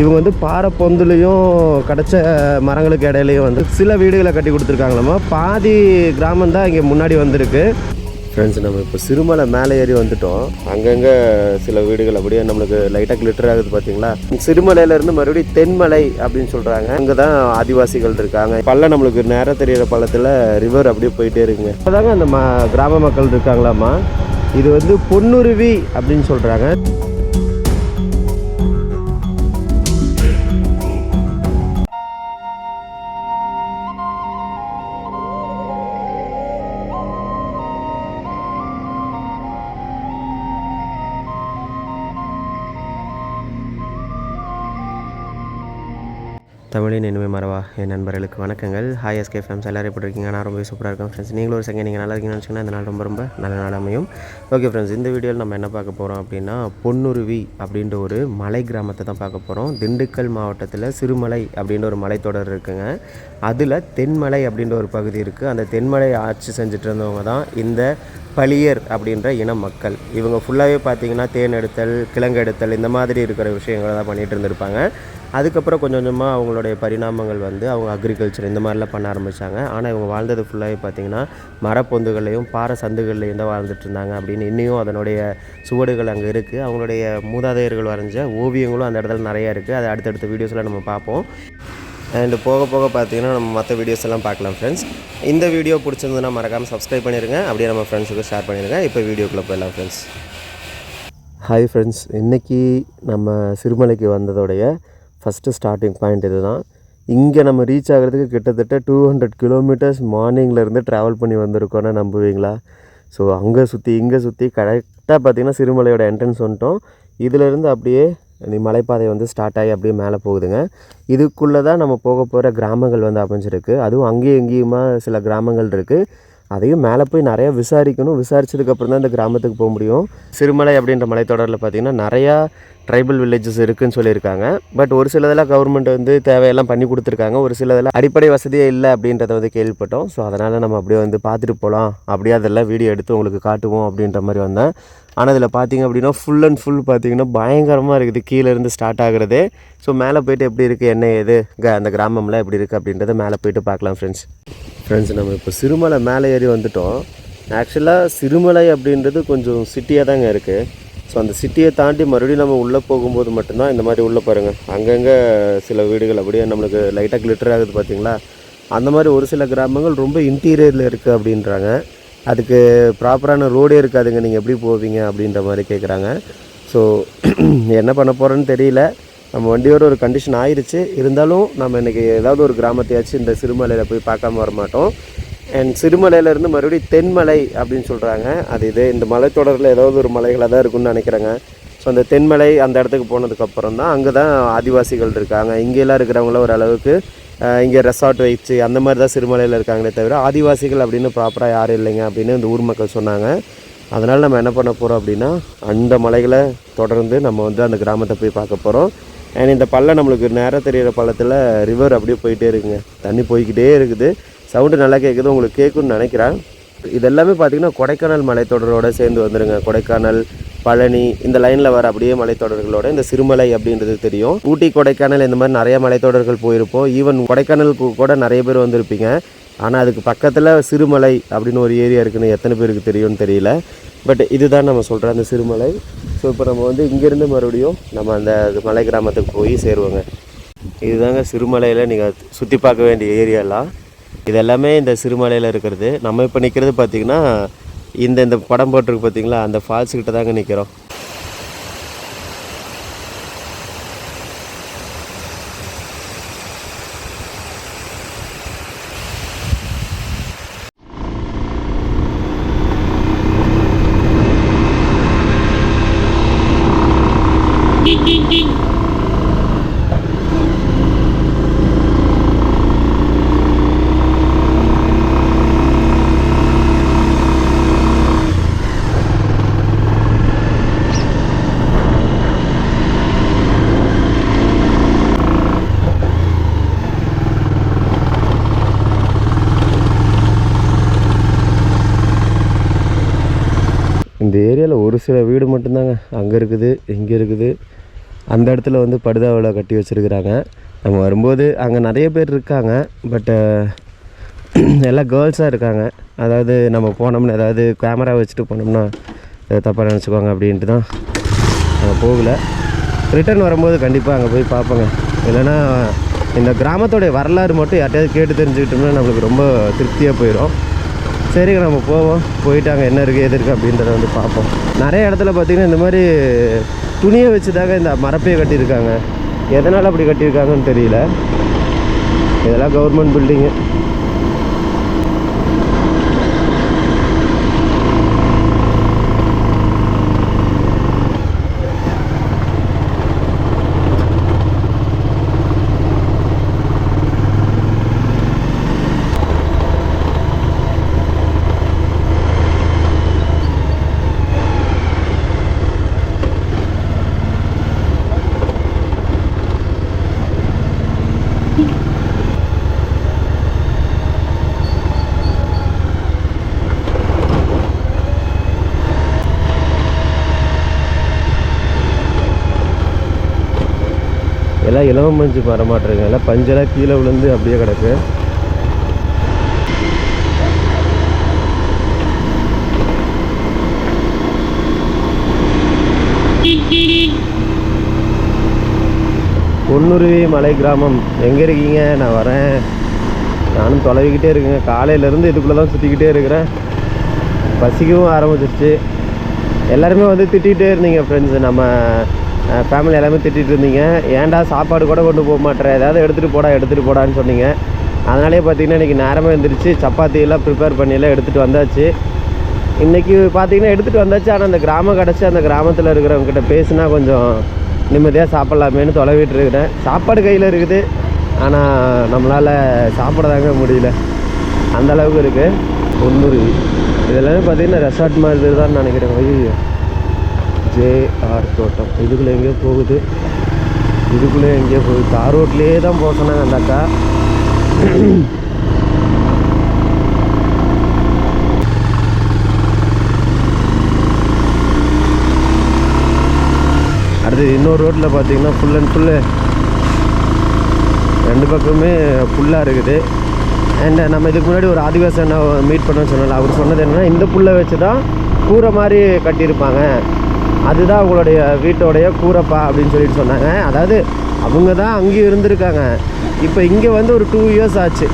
இவங்க வந்து பாறை பொந்துலையும் கிடச்ச மரங்களுக்கு இடையிலையும் வந்து சில வீடுகளை கட்டி கொடுத்துருக்காங்களாமா. பாதி கிராமம் தான் இங்கே முன்னாடி வந்திருக்கு. ஃப்ரெண்ட்ஸ் நம்ம இப்போ சிறுமலை மேலே ஏறி வந்துட்டோம். அங்கங்கே சில வீடுகள் அப்படியே நம்மளுக்கு லைட்டாக கிளிட்டர் ஆகுது பார்த்தீங்களா சிறுமலையிலேருந்து மறுபடியும் தென்மலை அப்படின்னு சொல்கிறாங்க அங்கே தான் ஆதிவாசிகள் இருக்காங்க. பள்ளம் நம்மளுக்கு நேரம் தெரியிற பள்ளத்தில் ரிவர் அப்படியே போயிட்டே இருக்குங்க. அப்போதாங்க அந்த ம கிராம மக்கள் இருக்காங்களாம்மா இது வந்து பொன்னுருவி அப்படின்னு சொல்கிறாங்க தமிழின் இனிமை மறவா. என் நண்பர்களுக்கு வணக்கங்கள். ஹாய் எஸ்கே ஃபேம்ஸ் எல்லாரும் எப்படி இருக்கீங்க? நான் ரொம்ப சூப்பராக இருக்கேன் ஃப்ரெண்ட்ஸ் நீங்களும் ஒரு செகண்ட் நீங்கள் நல்லா இருக்கீங்கன்னு நினச்சிங்கன்னா இந்த நாள் ரொம்ப ரொம்ப நல்ல நாள் அமையும். ஓகே ஃப்ரெண்ட்ஸ் இந்த வீடியோவில் நம்ம என்ன பார்க்க போகிறோம் அப்படின்னா பொன்னுருவி அப்படின்ற ஒரு மலை கிராமத்தை தான் பார்க்க போகிறோம் திண்டுக்கல் மாவட்டத்தில் சிறுமலை அப்படின்ற ஒரு மலைத்தொடர் இருக்குங்க. அதில் தென்மலை அப்படின்ற ஒரு பகுதி இருக்குது அந்த தென்மலை ஆட்சி செஞ்சுட்டு இருந்தவங்க தான் இந்த பளியர் அப்படின்ற இன மக்கள். இவங்க ஃபுல்லாகவே பார்த்தீங்கன்னா தேன் எடுத்தல் கிழங்கு எடுத்தல் இந்த மாதிரி இருக்கிற விஷயங்களை தான் பண்ணிகிட்டு இருந்திருப்பாங்க. அதுக்கப்புறம் கொஞ்சம் கொஞ்சமாக அவங்களுடைய பரிணாமங்கள் வந்து அவங்க அக்ரிகல்ச்சர் இந்த மாதிரிலாம் பண்ண ஆரம்பித்தாங்க ஆனால் இவங்க வாழ்ந்தது ஃபுல்லாகவே பார்த்தீங்கன்னா மரப்பொந்துகள்லையும் பாறை சந்துகள்லையும் தான் வாழ்ந்துட்டு இருந்தாங்க அப்படின்னு இன்னையும் அதனுடைய சுவடுகள் அங்கே இருக்குது அவங்களுடைய மூதாதையர்கள் வரைஞ்ச ஓவியங்களும் அந்த இடத்துல நிறையா இருக்குது அதை அடுத்தடுத்த வீடியோஸில் நம்ம பார்ப்போம். அண்டு போக போக பார்த்தீங்கன்னா நம்ம மற்ற வீடியோஸ் எல்லாம் பார்க்கலாம் ஃப்ரெண்ட்ஸ் இந்த வீடியோ பிடிச்சிருந்ததுன்னா மறக்காமல் சப்ஸ்கிரைப் பண்ணிடுங்க அப்படியே நம்ம ஃப்ரெண்ட்ஸுக்கு ஷேர் பண்ணிடுங்க இப்போ வீடியோக்குள்ளே போயிடலாம் ஃப்ரெண்ட்ஸ் ஹாய் ஃப்ரெண்ட்ஸ் இன்றைக்கி நம்ம சிறுமலைக்கு வந்ததோடைய ஃபஸ்ட்டு ஸ்டார்டிங் பாயிண்ட் இது தான் இங்கே நம்ம ரீச் ஆகிறதுக்கு கிட்டத்தட்ட டூ ஹண்ட்ரட் கிலோமீட்டர்ஸ் மார்னிங்லேருந்து ட்ராவல் பண்ணி வந்திருக்கோன்னு நம்புவீங்களா? ஸோ அங்கே சுற்றி இங்கே சுற்றி கரெக்டாக பார்த்திங்கன்னா சிறுமலையோட என்ட்ரன்ஸ் வந்துட்டோம். இதிலேருந்து அப்படியே நீ மலைப்பாதை வந்து ஸ்டார்ட் ஆகி அப்படியே மேலே போகுதுங்க. இதுக்குள்ளே தான் நம்ம போக போகிற கிராமங்கள் வந்து அமைஞ்சிருக்கு. அதுவும் அங்கேயும் இங்கேயுமா சில கிராமங்கள் இருக்குது அதையும் மேலே போய் நிறையா விசாரிக்கணும். விசாரிச்சதுக்கப்புறம் தான் இந்த கிராமத்துக்கு போக முடியும். சிறுமலை அப்படின்ற மலைத்தொடரில் பார்த்திங்கன்னா நிறையா ட்ரைபல் வில்லேஜஸ் இருக்குதுன்னு சொல்லியிருக்காங்க. பட் ஒரு சிலதெல்லாம் கவர்மெண்ட் வந்து தேவையெல்லாம் பண்ணி கொடுத்துருக்காங்க. ஒரு சிலதெல்லாம் அடிப்படை வசதியே இல்லை அப்படின்றத வந்து கேள்விப்பட்டோம். ஸோ அதனால் நம்ம அப்படியே வந்து பார்த்துட்டு போகலாம் அப்படியே அதெல்லாம் வீடியோ எடுத்து உங்களுக்கு காட்டுவோம் அப்படின்ற மாதிரி வந்தேன். ஆனால் இதில் பார்த்தீங்க அப்படின்னா ஃபுல் அண்ட் ஃபுல் பார்த்தீங்கன்னா பயங்கரமாக இருக்குது. கீழே இருந்து ஸ்டார்ட் ஆகிறதே. ஸோ மேலே போயிட்டு எப்படி இருக்குது என்ன ஏது? க- அந்த கிராமம்லாம் எப்படி இருக்குது அப்படின்றத மேலே போயிட்டு பார்க்கலாம் ஃப்ரெண்ட்ஸ் ஃப்ரெண்ட்ஸ் நம்ம இப்போ சிறுமலை மேலே ஏறி வந்துட்டோம். ஆக்சுவலாக சிறுமலை அப்படின்றது கொஞ்சம் சிட்டியாக தாங்க இருக்குது ஸோ அந்த சிட்டியை தாண்டி மறுபடியும் நம்ம உள்ளே போகும்போது மட்டும்தான் இந்த மாதிரி உள்ளே பாருங்கள் அங்கங்கே சில வீடுகள் அப்படியே நம்மளுக்கு லைட்டாக கிளிட்டர் ஆகுது பார்த்தீங்களா? அந்த மாதிரி ஒரு சில கிராமங்கள் ரொம்ப இன்டீரியரில் இருக்குது அப்படின்றாங்க. அதுக்கு ப்ராப்பரான ரோடே இருக்காதுங்க. நீங்கள் எப்படி போவீங்க அப்படின்ற மாதிரி கேட்குறாங்க ஸோ என்ன பண்ண போகிறோன்னு தெரியல. நம்ம வண்டியோட ஒரு கண்டிஷன் ஆயிடுச்சு இருந்தாலும் நம்ம இன்றைக்கி ஏதாவது ஒரு கிராமத்தையாச்சும் இந்த சிறுமலையில் போய் பார்க்காம வர மாட்டோம் அண்ட் சிறுமலையிலேருந்து மறுபடியும் தென்மலை அப்படின்னு சொல்கிறாங்க அது இது இந்த மலைத்தொடரில் ஏதாவது ஒரு மலைகளாக தான் இருக்குன்னு நினைக்கிறேங்க. ஸோ அந்த தென்மலை அந்த இடத்துக்கு போனதுக்கப்புறம் தான் அங்கே தான் ஆதிவாசிகள் இருக்காங்க. இங்கெல்லாம் இருக்கிறவங்கள ஓரளவுக்கு இங்கே ரெசார்ட் வச்சு அந்த மாதிரி தான் சிறுமலையில் இருக்காங்களே தவிர ஆதிவாசிகள் அப்படின்னு ப்ராப்பராக யாரும் இல்லைங்க அப்படின்னு இந்த ஊர் மக்கள் சொன்னாங்க. அதனால் நம்ம என்ன பண்ண போகிறோம் அப்படின்னா அந்த மலைகளை தொடர்ந்து நம்ம வந்து அந்த கிராமத்தை போய் பார்க்க போகிறோம் அண்ட் இந்த பள்ளம் நம்மளுக்கு நேரம் தெரியிற பள்ளத்தில் ரிவர் அப்படியே போயிட்டே இருக்குங்க. தண்ணி போய்கிட்டே இருக்குது. சவுண்டு நல்லா கேட்குது உங்களுக்கு கேட்குன்னு நினைக்கிறேன். இதெல்லாமே பார்த்திங்கன்னா பார்த்தீங்கன்னா கொடைக்கானல் மலைத்தொடரோடு சேர்ந்து வந்துடுங்க கொடைக்கானல் பழனி இந்த லைனில் வர அப்படியே மலைத்தொடர்களோட இந்த சிறுமலை அப்படின்றது தெரியும். ஊட்டி கொடைக்கானல் இந்த மாதிரி நிறைய மலைத்தொடர்கள் போயிருப்போம். ஈவன் கொடைக்கானலுக்கு கூட நிறைய பேர் வந்திருப்பீங்க. ஆனால் அதுக்கு பக்கத்தில் சிறுமலை அப்படின்னு ஒரு ஏரியா இருக்குன்னு எத்தனை பேருக்கு தெரியும்னு தெரியல. பட் இதுதான் நம்ம சொல்கிற அந்த சிறுமலை. ஸோ இப்போ நம்ம வந்து இங்கேருந்து மறுபடியும் நம்ம அந்த மலை கிராமத்துக்கு போய் சேருவோங்க. இதுதாங்க சிறுமலையில் நீங்கள் சுற்றி பார்க்க வேண்டிய ஏரியாலாம் இதெல்லாமே இந்த சிறுமலையில் இருக்கிறது. நம்ம இப்போ நிற்கிறது பார்த்திங்கன்னா இந்த இந்த படம் போட்டிருக்கு பார்த்தீங்களா அந்த ஃபால்ஸ் கிட்ட தாங்க நிற்கிறோம் இந்த ஏரியாவில் ஒரு சில வீடு மட்டும்தாங்க. அங்கே இருக்குது இங்கே இருக்குது. அந்த இடத்துல வந்து படுதாவில் கட்டி வச்சுருக்குறாங்க. நம்ம வரும்போது அங்கே நிறைய பேர் இருக்காங்க. பட்டு எல்லாம் கேர்ள்ஸாக இருக்காங்க. அதாவது நம்ம போனோம்னா ஏதாவது கேமரா வச்சுட்டு போனோம்னா தப்பாக நினச்சிக்குவாங்க அப்படின்ட்டு தான் அங்கே போகல. ரிட்டர்ன் வரும்போது கண்டிப்பாக அங்கே போய் பார்ப்போங்க. இல்லைன்னா இந்த கிராமத்தோடைய வரலாறு மட்டும் யார்ட்டையாவது கேட்டு தெரிஞ்சுக்கிட்டோம்னா நம்மளுக்கு ரொம்ப திருப்தியாக போயிடும் சரிங்க நம்ம போவோம். போயிட்டு அங்கே என்ன இருக்குது எது இருக்குது அப்படின்றத வந்து பார்ப்போம். நிறைய இடத்துல பார்த்திங்கன்னா இந்த மாதிரி துணியை வச்சு தாங்க இந்த மரப்பையை கட்டியிருக்காங்க. எதனால் அப்படி கட்டியிருக்காங்கன்னு தெரியல. இதெல்லாம் கவர்மெண்ட் பில்டிங்கு எல்லாம் இலவம் மஞ்சு வர மாட்டேங்க எல்லாம் பஞ்செல்லாம் கீழே விழுந்து அப்படியே கிடக்கு. பொன்னுருவி மலை கிராமம். எங்கே இருக்கீங்க? நான் வரேன். நானும் தொலைவிக்கிட்டே இருக்கேங்க. காலையிலேருந்து இதுக்குள்ளே தான் சுற்றிக்கிட்டே இருக்கிறேன். பசிக்கவும் ஆரம்பிச்சிருச்சு. எல்லாருமே வந்து திட்டிகிட்டே இருந்தீங்க ஃப்ரெண்ட்ஸு நம்ம ஃபேமிலி எல்லாமே திட்டிகிட்டு இருந்தீங்க. ஏன்டா சாப்பாடு கூட கொண்டு போக மாட்டேற? ஏதாவது எடுத்துகிட்டு போடா எடுத்துகிட்டு போடான்னு சொன்னீங்க. அதனாலே பார்த்தீங்கன்னா இன்றைக்கி நேரமாக எழுந்திரிச்சு சப்பாத்தியெல்லாம் ப்ரிப்பேர் பண்ணியெல்லாம் எடுத்துகிட்டு வந்தாச்சு. இன்றைக்கி பார்த்தீங்கன்னா எடுத்துகிட்டு வந்தாச்சு. ஆனால் அந்த கிராமம் கிடச்சி அந்த கிராமத்தில் இருக்கிறவங்ககிட்ட பேசினா கொஞ்சம் நிம்மதியாக சாப்பிட்லாமேன்னு தொலைவிட்டு இருக்கிறேன். சாப்பாடு கையில் இருக்குது. ஆனால் நம்மளால் சாப்பிட தாங்க முடியல அந்தளவுக்கு இருக்குது தொண்ணூறு இதெல்லாமே பார்த்திங்கன்னா ரெசார்ட் மாதிரி தான் நினைக்கிறேன். ஐயோ ஜேஆர் தோட்டம். இதுக்குள்ளே எங்கேயோ போகுது. இதுக்குள்ளே எங்கேயோ போகுது. தார் ரோட்லேயே தான் போக சொன்னாங்க அந்த அக்கா. அது இன்னொரு ரோட்டில் பார்த்தீங்கன்னா ஃபுல் அண்ட் ஃபுல்லு ரெண்டு பக்கமே ஃபுல்லாக இருக்குது. அண்ட் நம்ம இதுக்கு முன்னாடி ஒரு ஆதிவாசி அண்ணா மீட் பண்ணோன்னு சொன்னால அவர் சொன்னது என்னென்னா இந்த புல்லை வச்சு தான் கூரை மாதிரி கட்டியிருப்பாங்க. அதுதான் அவங்களுடைய வீட்டோடைய கூரைப்பா அப்படின்னு சொல்லிட்டு சொன்னாங்க. அதாவது அவங்க தான் அங்கேயும் இருந்திருக்காங்க. இப்போ இங்கே வந்து ஒரு டூ இயர்ஸ் ஆச்சு.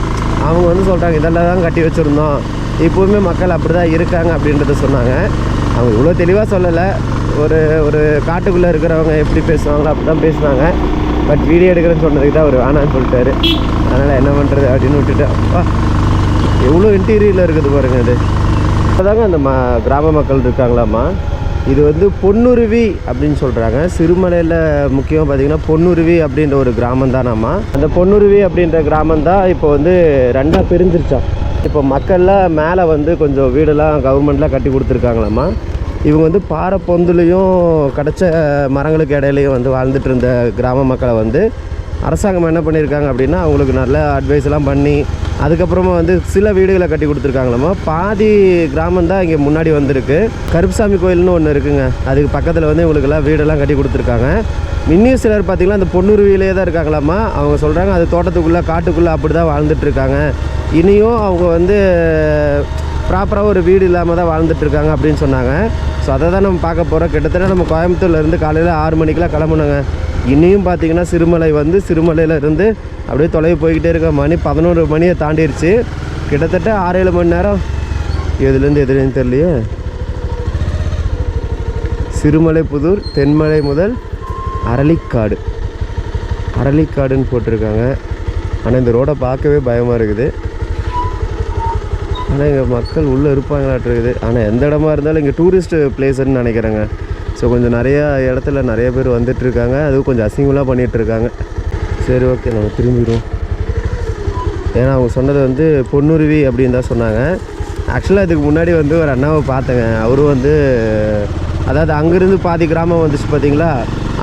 அவங்க வந்து சொல்கிறாங்க இதெல்லாம் தான் கட்டி வச்சுருந்தோம். இப்போவுமே மக்கள் அப்படி தான் இருக்காங்க அப்படின்றத சொன்னாங்க. அவங்க இவ்வளோ தெளிவாக சொல்லலை. ஒரு ஒரு காட்டுக்குள்ளே இருக்கிறவங்க எப்படி பேசுவாங்களோ அப்படி தான் பேசுவாங்க பட் வீடியோ எடுக்கிறேன்னு சொன்னதுக்கு தான் அவர் வேணான்னு சொல்லிட்டாரு. அதனால் என்ன பண்ணுறது அப்படின்னு விட்டுட்டு அப்பா எவ்வளோ இன்டீரியரில் இருக்குது பாருங்கள் அது இப்போதாங்க அந்த ம கிராம மக்கள் இருக்காங்களாம்மா. இது வந்து பொன்னுருவி அப்படின்னு சொல்கிறாங்க சிறுமலையில் முக்கியமாக பார்த்தீங்கன்னா பொன்னுருவி அப்படின்ற ஒரு கிராமம் தானாம்மா. அந்த பொன்னுருவி அப்படின்ற கிராமம் தான் இப்போ வந்து ரெண்டாக பிரிஞ்சிருச்சான் இப்போ மக்கள்லாம் மேலே வந்து கொஞ்சம் வீடெல்லாம் கவர்மெண்ட்லாம் கட்டி கொடுத்துருக்காங்களாம்மா. இவங்க வந்து பாறை பொந்துலையும் கிடச்ச மரங்களுக்கு இடையிலையும் வந்து வாழ்ந்துட்டு இருந்த கிராம மக்களை வந்து அரசாங்கம் என்ன பண்ணியிருக்காங்க அப்படின்னா அவங்களுக்கு நல்ல அட்வைஸ்லாம் பண்ணி அதுக்கப்புறமா வந்து சில வீடுகளை கட்டி கொடுத்துருக்காங்களாமா. பாதி கிராமம் தான் இங்கே முன்னாடி வந்திருக்கு. கருப்புசாமி கோயில்னு ஒன்று இருக்குங்க. அதுக்கு பக்கத்தில் வந்து இவங்களுக்கெல்லாம் வீடெல்லாம் கட்டி கொடுத்துருக்காங்க. இன்னும் சிலர் பார்த்திங்கன்னா அந்த பொண்ணுருவியிலே தான் இருக்காங்களாமா. அவங்க சொல்கிறாங்க அது தோட்டத்துக்குள்ளே காட்டுக்குள்ளே அப்படி தான் வாழ்ந்துட்டுருக்காங்க இனியும் அவங்க வந்து ப்ராப்பராக ஒரு வீடு இல்லாமல் தான் வாழ்ந்துட்டுருக்காங்க அப்படின்னு சொன்னாங்க. ஸோ அதை தான் நம்ம பார்க்க போகிறோம் கிட்டத்தட்ட நம்ம கோயம்புத்தூர்லேருந்து காலையில் ஆறு மணிக்கெலாம் கிளம்புனாங்க. இன்னையும் பார்த்தீங்கன்னா சிறுமலை வந்து சிறுமலையில் இருந்து அப்படியே தொலைவு போய்கிட்டே இருக்க மணி பதினோரு மணியை தாண்டிடுச்சு கிட்டத்தட்ட ஆறு ஏழு மணி நேரம். எதுலேருந்து எதுலேருந்து தெரியலையே. சிறுமலை புதூர் தென்மலை முதல் அரளிக்காடு. அரளிக்காடுன்னு போட்டிருக்காங்க. ஆனால் இந்த ரோடை பார்க்கவே பயமாக இருக்குது. ஆனால் இங்கே மக்கள் உள்ளே இருப்பாங்களாட்டுருக்குது. ஆனால் எந்த இடமா இருந்தாலும் இங்கே டூரிஸ்ட்டு பிளேஸ்ன்னு நினைக்கிறேங்க. ஸோ கொஞ்சம் நிறையா இடத்துல நிறைய பேர் வந்துட்டுருக்காங்க. அதுவும் கொஞ்சம் அசிங்கமாக பண்ணிகிட்ருக்காங்க சரி ஓகே நம்ம திரும்பிடுவோம். ஏன்னா அவங்க சொன்னது வந்து பொன்னுருவி அப்படின்னு தான் சொன்னாங்க. ஆக்சுவலாக இதுக்கு முன்னாடி வந்து ஒரு அண்ணாவை பார்த்தேங்க. அவரும் வந்து அதாவது அங்கேருந்து பாதி கிராமம் வந்துச்சு பார்த்தீங்களா?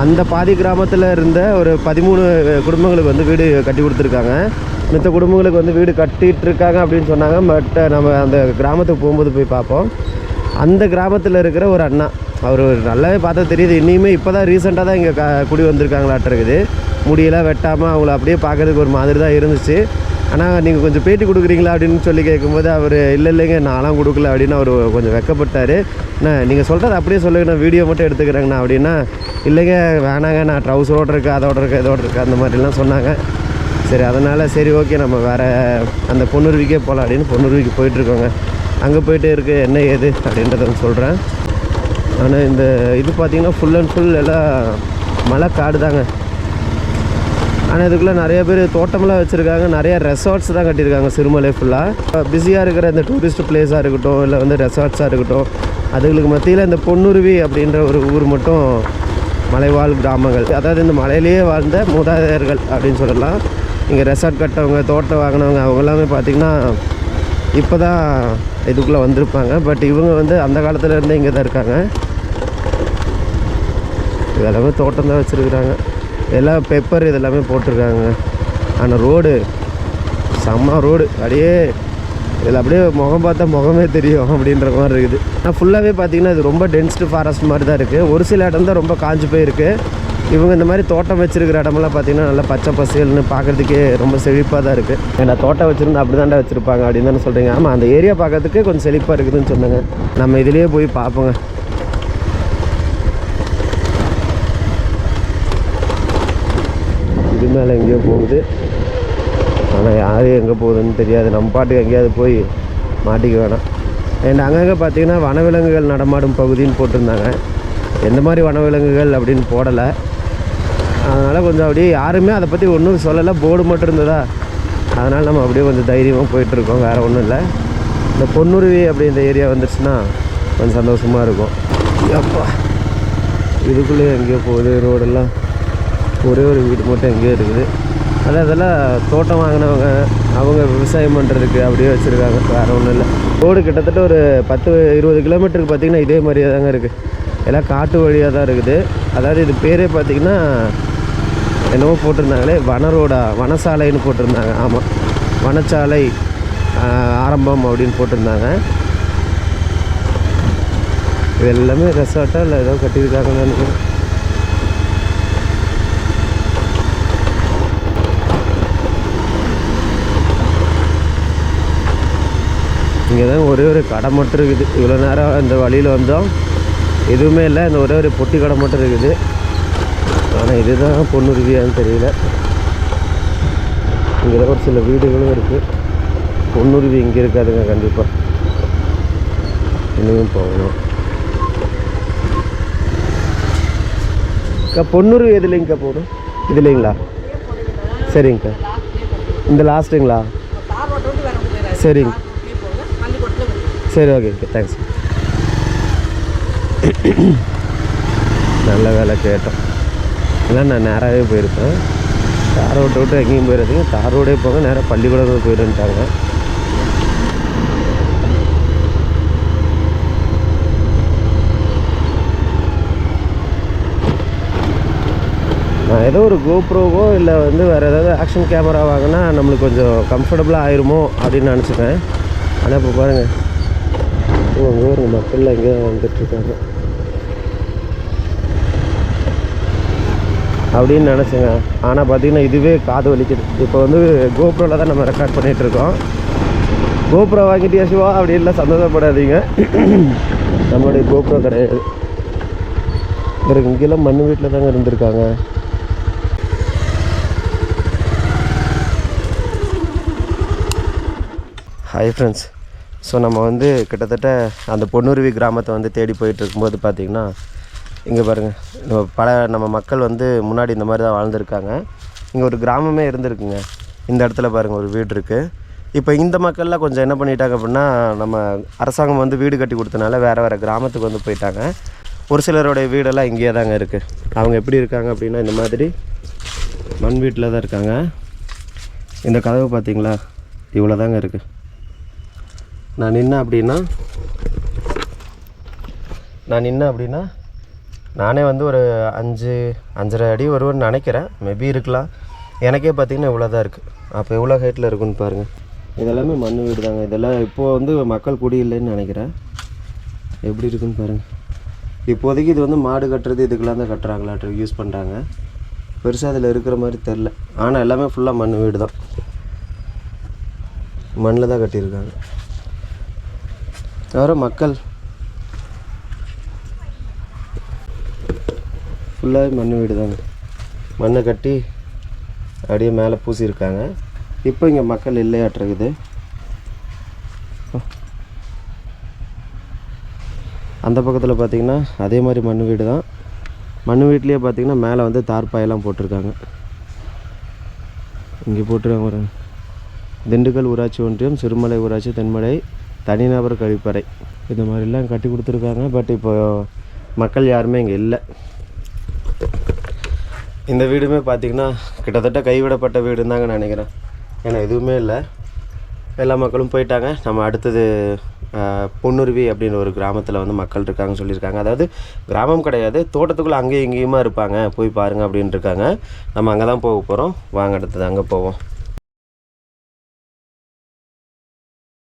அந்த பாதி கிராமத்தில் இருந்த ஒரு பதிமூணு குடும்பங்களுக்கு வந்து வீடு கட்டி கொடுத்துருக்காங்க. மித்த குடும்பங்களுக்கு வந்து வீடு கட்டிட்டு இருக்காங்க அப்படின்னு சொன்னாங்க. பட் நம்ம அந்த கிராமத்துக்கு போகும்போது போய் பார்ப்போம். அந்த கிராமத்தில் இருக்கிற ஒரு அண்ணா அவர் நல்லாவே பார்த்தா தெரியுது. இனியுமே இப்போ தான் ரீசெண்டாக தான் இங்கே க குடி வந்திருக்காங்களாட்ட இருக்குது. முடியெல்லாம் வெட்டாமல் அவங்கள அப்படியே பார்க்கறதுக்கு ஒரு மாதிரி தான் இருந்துச்சு. ஆனால் நீங்கள் கொஞ்சம் பேட்டி கொடுக்குறீங்களா அப்படின்னு சொல்லி கேட்கும்போது அவர் இல்லை இல்லைங்க நான்லாம் கொடுக்கல அப்படின்னு அவர் கொஞ்சம் வெக்கப்பட்டார். நான் நீங்கள் சொல்கிறது அப்படியே சொல்லுங்க. நான் வீடியோ மட்டும் எடுத்துக்கிறேங்கண்ணா அப்படின்னா இல்லைங்க வேணாங்க நான் ட்ரௌசரோடு இருக்கேன் அதோட இருக்கேன் இதோட இருக்கு அந்த மாதிரிலாம் சொன்னாங்க. சரி அதனால் சரி ஓகே நம்ம வேறு அந்த பொண்ணுருவிக்கே போகலாம் அப்படின்னு பொண்ணுருவிக்கு போயிட்டுருக்கோங்க. அங்கே போயிட்டு இருக்குது என்ன ஏது அப்படின்றத நான் சொல்கிறேன் ஆனால் இந்த இது பார்த்திங்கன்னா ஃபுல் அண்ட் ஃபுல் எல்லாம் மலை காடு தாங்க ஆனால் இதுக்குள்ளே நிறைய பேர் தோட்டமெல்லாம் வச்சுருக்காங்க நிறைய ரெசார்ட்ஸ் தான் கட்டியிருக்காங்க சிறுமலை ஃபுல்லாக பிஸியாக இருக்கிற இந்த டூரிஸ்ட் பிளேஸாக இருக்கட்டும் இல்லை வந்து ரெசார்ட்ஸாக இருக்கட்டும் அதுகளுக்கு மத்தியில் இந்த பொன்னுருவி அப்படின்ற ஒரு ஊர் மட்டும் மலைவாழ் கிராமங்கள். அதாவது இந்த மலையிலேயே வாழ்ந்த மூதாதையர்கள் அப்படின்னு சொல்லலாம். இங்கே ரெசார்ட் கட்டவங்க தோட்டம் வாங்கினவங்க அவங்க எல்லாமே பார்த்திங்கன்னா இப்போ தான் இதுக்குள்ளே வந்திருப்பாங்க. பட் இவங்க வந்து அந்த காலத்துலேருந்தே இங்கே தான் இருக்காங்க. இதெல்லாமே தோட்டம் தான் வச்சுருக்குறாங்க. எல்லாம் பெப்பர் இதெல்லாமே போட்டிருக்காங்க. ஆனால் ரோடு செம்ம ரோடு அப்படியே இதில் அப்படியே முகம் பார்த்தா முகமே தெரியும் அப்படின்ற மாதிரி இருக்குது. ஆனால் ஃபுல்லாகவே பார்த்தீங்கன்னா இது ரொம்ப டென்ஸ்டு ஃபாரஸ்ட் மாதிரி தான் இருக்குது ஒரு சில இடம் தான் ரொம்ப காஞ்சி போயிருக்கு. இவங்க இந்த மாதிரி தோட்டம் வச்சிருக்கிற இடமெல்லாம் பார்த்தீங்கன்னா நல்லா பச்சை பசேல்னு பார்க்கறதுக்கே ரொம்ப செழிப்பாக தான் இருக்குது ஏன்னா தோட்டம் வச்சுருந்தா அப்படி தாண்டா வச்சுருப்பாங்க அப்படின்னு தானே சொல்கிறீங்க ஆமாம் அந்த ஏரியா பார்க்கறதுக்கு கொஞ்சம் செழிப்பாக இருக்குதுன்னு சொன்னாங்க. நம்ம இதுலேயே போய் பார்ப்போங்க. இது மேலே எங்கேயோ போகுது. ஆனால் யார் எங்கே போகுதுன்னு தெரியாது. நம்ம பாட்டுக்கு எங்கேயாவது போய் மாட்டிக்க வேணாம். அண்ட் அங்கங்கே பார்த்தீங்கன்னா வனவிலங்குகள் நடமாடும் பகுதின்னு போட்டிருந்தாங்க. எந்த மாதிரி வனவிலங்குகள் அப்படின்னு போடலை. அதனால் கொஞ்சம் அப்படியே யாருமே அதை பற்றி ஒன்றும் சொல்லலை. போர்டு மட்டும் இருந்ததா? அதனால் நம்ம அப்படியே கொஞ்சம் தைரியமாக போயிட்டுருக்கோம் வேறு ஒன்றும் இல்லை. இந்த பொன்னுருவி அப்படின்ற ஏரியா வந்துருச்சுன்னா கொஞ்சம் சந்தோஷமாக இருக்கும். அப்பா. இதுக்குள்ளேயே எங்கேயோ போகுது. ரோடெல்லாம் ஒரே ஒரு வீடு மட்டும் எங்கேயோ இருக்குது. அதான் அதெல்லாம் தோட்டம் வாங்கினவங்க அவங்க விவசாயம் பண்ணுறதுக்கு அப்படியே வச்சுருக்காங்க. வேறு ஒன்றும் இல்லை. ரோடு கிட்டத்தட்ட ஒரு பத்து இருபது கிலோமீட்டருக்கு பார்த்திங்கன்னா இதே மாதிரியே தாங்க இருக்குது எல்லாம் காட்டு வழியாக தான் இருக்குது. அதாவது இது பேரே பார்த்திங்கன்னா என்னவோ போட்டிருந்தாங்களே வனரோட வனசாலைன்னு போட்டிருந்தாங்க. ஆமாம் வனச்சாலை ஆரம்பம் அப்படின்னு போட்டிருந்தாங்க. இது எல்லாமே ரெசார்ட்டாக இல்லை ஏதோ கட்டியிருக்காங்கன்னு நினைக்கிறேன். இங்கே தான் ஒரே ஒரு கடை மட்டும் இருக்குது. இவ்வளோ நேரம் இந்த வழியில் வந்தோம். எதுவுமே இல்லை இந்த ஒரே ஒரு பொட்டி கடை மட்டும் இருக்குது. ஆனால் இதுதான் பொண்ணுருவியான்னு தெரியல. இங்கே ஒரு சில வீடுகளும் இருக்குது பொண்ணுருவி இங்கே இருக்காதுங்க கண்டிப்பாக இன்னும் போகணும். அக்கா பொண்ணுருவி எதுலேங்கக்கா போகணும் இதுலேங்களா? சரிங்கக்கா. இந்த லாஸ்ட்டுங்களா? சரிங்க. சரி ஓகேங்க தேங்க்ஸ் நல்ல வேலை கேட்டோம். இல்லை நான் நேராகவே போயிருப்பேன். தார் ரோட்டை விட்டு எங்கேயும் போயிடாதீங்க. தார் ரோடே போக நேராக பள்ளிக்கூடம் போயிடுன்ட்டாங்க நான் ஏதோ ஒரு கோப்ரோவோ இல்லை வந்து வேறு ஏதாவது ஆக்ஷன் கேமரா வாங்கினா நம்மளுக்கு கொஞ்சம் கம்ஃபர்டபுளாக ஆயிருமோ அப்படின்னு நினச்சிப்பேன். ஆனால் இப்போ பாருங்கள் ஓ ஒரு மக்கள் எங்கேயோ வந்துட்டுருக்காங்க அப்படின்னு நினச்சேங்க. ஆனால் பார்த்திங்கன்னா இதுவே காது வலிக்குது. இப்போ வந்து கோப்ரோவில் தான் நம்ம ரெக்கார்ட் பண்ணிகிட்டு இருக்கோம். கோப்ரோ வாங்கிட்டியா சிவா? அப்படின்லாம் சந்தோஷப்படாதீங்க. நம்மளுடைய கோப்ரோ கிடையாது இவருக்கு இங்கெல்லாம் மண் வீட்டில் தாங்க இருந்திருக்காங்க. ஹாய் ஃப்ரெண்ட்ஸ் ஸோ நம்ம வந்து கிட்டத்தட்ட அந்த பொன்னுருவி கிராமத்தை வந்து தேடி போயிட்டு இருக்கும்போது பார்த்திங்கன்னா இங்கே பாருங்கள் நம்ம பல நம்ம மக்கள் வந்து முன்னாடி இந்த மாதிரி தான் வாழ்ந்துருக்காங்க. இங்கே ஒரு கிராமமே இருந்திருக்குங்க. இந்த இடத்துல பாருங்கள் ஒரு வீடு இருக்குது இப்போ இந்த மக்கள்லாம் கொஞ்சம் என்ன பண்ணிட்டாங்க அப்படின்னா நம்ம அரசாங்கம் வந்து வீடு கட்டி கொடுத்தனால வேறு வேறு கிராமத்துக்கு வந்து போயிட்டாங்க. ஒரு சிலருடைய வீடெல்லாம் இங்கேயே தாங்க இருக்குது அவங்க எப்படி இருக்காங்க அப்படின்னா இந்த மாதிரி மண் வீட்டில் தான் இருக்காங்க. இந்த கதவு பார்த்தீங்களா இவ்வளோ தாங்க இருக்குது நான் நின்ன அப்படின்னா நான் நின்ன அப்படின்னா நானே வந்து ஒரு அஞ்சு அஞ்சரை அடி வருவேன்னு நினைக்கிறேன். மேபி இருக்கலாம். எனக்கே பார்த்தீங்கன்னா இவ்வளோ தான் இருக்குது அப்போ எவ்வளோ ஹைட்டில் இருக்குன்னு பாருங்கள் இதெல்லாமே மண் வீடு தாங்க. இதெல்லாம் இப்போது வந்து மக்கள் குடியில்லைன்னு நினைக்கிறேன். எப்படி இருக்குன்னு பாருங்கள் இப்போதைக்கு இது வந்து மாடு கட்டுறது இதுக்கெல்லாம் தான் கட்டுறாங்களாட்டு யூஸ் பண்ணுறாங்க பெருசாக அதில் இருக்கிற மாதிரி தெரில ஆனால் எல்லாமே ஃபுல்லாக மண் வீடு தான். மண்ணில் தான் கட்டியிருக்காங்க. தவிர மக்கள் ஃபுல்லாகவே மண் வீடு தாங்க. மண்ணை கட்டி அப்படியே மேலே பூசியிருக்காங்க. இப்போ இங்கே மக்கள் இல்லையாட்டிருக்குது. அந்த பக்கத்தில் பார்த்தீங்கன்னா அதே மாதிரி மண் வீடு தான். மண் வீட்லேயே பார்த்தீங்கன்னா மேலே வந்து தார்பாயெல்லாம் போட்டிருக்காங்க. இங்கே போட்டிருக்காங்க ஒரு திண்டுக்கல் ஊராட்சி ஒன்றியம் சிறுமலை ஊராட்சி தென்மலை தனிநபர் கழிப்பறை. இந்த மாதிரிலாம் கட்டி கொடுத்துருக்காங்க. பட் இப்போ மக்கள் யாருமே இங்கே இல்லை. இந்த வீடுமே பார்த்தீங்கன்னா கிட்டத்தட்ட கைவிடப்பட்ட வீடுன்னு தாங்க நினைக்கிறேன். ஏன்னா எதுவுமே இல்லை. எல்லா மக்களும் போயிட்டாங்க. நம்ம அடுத்தது பொன்னுருவி அப்படின்னு ஒரு கிராமத்தில் வந்து மக்கள் இருக்காங்கன்னு சொல்லியிருக்காங்க. அதாவது கிராமம் கிடையாது. தோட்டத்துக்குள்ளே அங்கேயும் இங்கேயுமா இருப்பாங்க. போய் பாருங்கள் அப்படின்னு இருக்காங்க. நம்ம அங்கே தான் போக போகிறோம் வாங்க அடுத்தது அங்கே போவோம்.